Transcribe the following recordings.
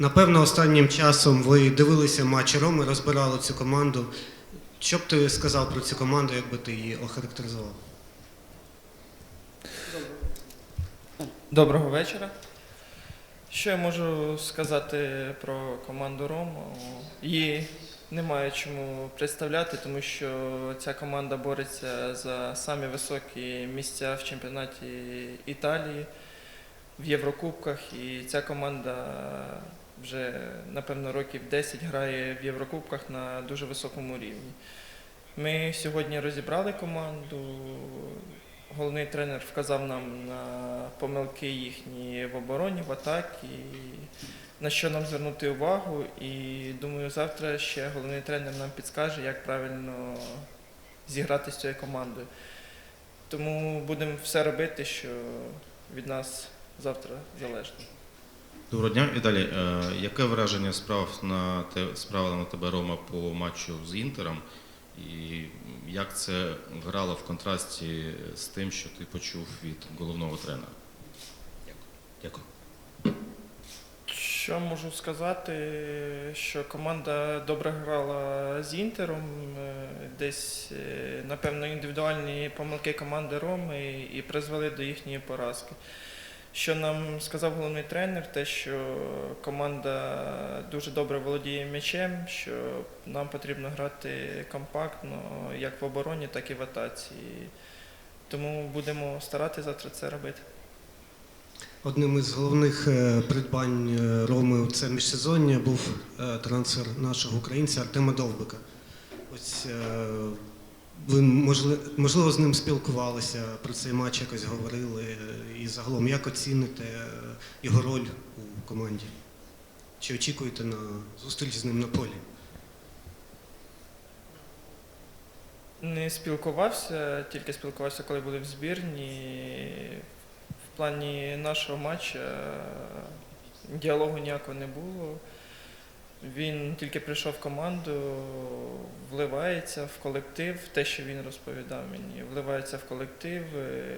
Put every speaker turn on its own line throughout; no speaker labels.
Напевно, останнім часом ви дивилися матч Роми, розбирали цю команду. Що б ти сказав про цю команду, якби ти її охарактеризував?
Доброго вечора. Що я можу сказати про команду Рому? Її немає чому представляти, тому що ця команда бореться за самі високі місця в чемпіонаті Італії, в Єврокубках. І ця команда вже, напевно, років 10 грає в Єврокубках на дуже високому рівні. Ми сьогодні розібрали команду. Головний тренер вказав нам на помилки їхні в обороні, в атакі, на що нам звернути увагу. І думаю, завтра ще головний тренер нам підскаже, як правильно зіграти з цією командою. Тому будемо все робити, що від нас завтра залежить.
Доброго дня, Віталій. Е, Яке враження справ на те справила на тебе Рома по матчу з Інтером? І як це грало в контрасті з тим, що ти почув від головного тренера? Дякую.
Що можу сказати, що команда добре грала з Інтером. е, Десь, е, напевно, індивідуальні помилки команди Роми і призвели до їхньої поразки. Що нам сказав головний тренер, те, що команда дуже добре володіє м'ячем, що нам потрібно грати компактно, як в обороні, так і в атаці. Тому будемо старатися завтра це робити.
Одним із головних е, придбань е, Роми у це міжсезоння був е, трансфер нашого українця Артема Довбика. Ось ви можливо з ним спілкувалися, про цей матч якось говорили. Е, загалом, як оціните е, його роль у команді? Чи очікуєте на зустріч з ним на полі?
Не спілкувався, тільки спілкувався, коли були в збірні. В плані нашого матчу діалогу ніякого не було. Він тільки прийшов в команду, вливається в колектив, те, що він розповідав мені, вливається в колектив, е,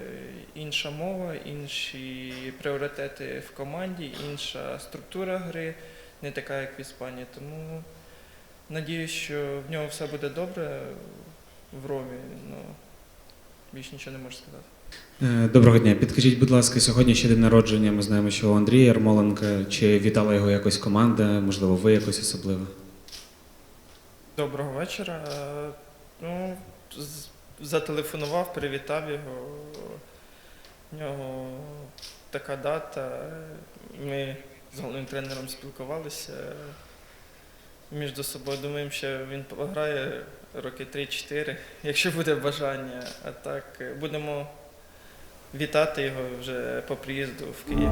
інша мова, інші пріоритети в команді, інша структура гри, не така, як в Іспанії. Тому надіюсь, що в нього все буде добре в Ромі. Ну, більше нічого не можу сказати.
Е, Доброго дня. Підкажіть, будь ласка, сьогодні ще день народження. Ми знаємо, що у Андрія Ярмоленка. Чи вітала його якось команда? Можливо, ви якось особливо?
Доброго вечора. Е, Ну, зателефонував, привітав його. У нього така дата. Ми з головним тренером спілкувалися між собою. Думаємо, що він пограє роки 3-4, якщо буде бажання. А так е, будемо вітати його вже по приїзду в Київ.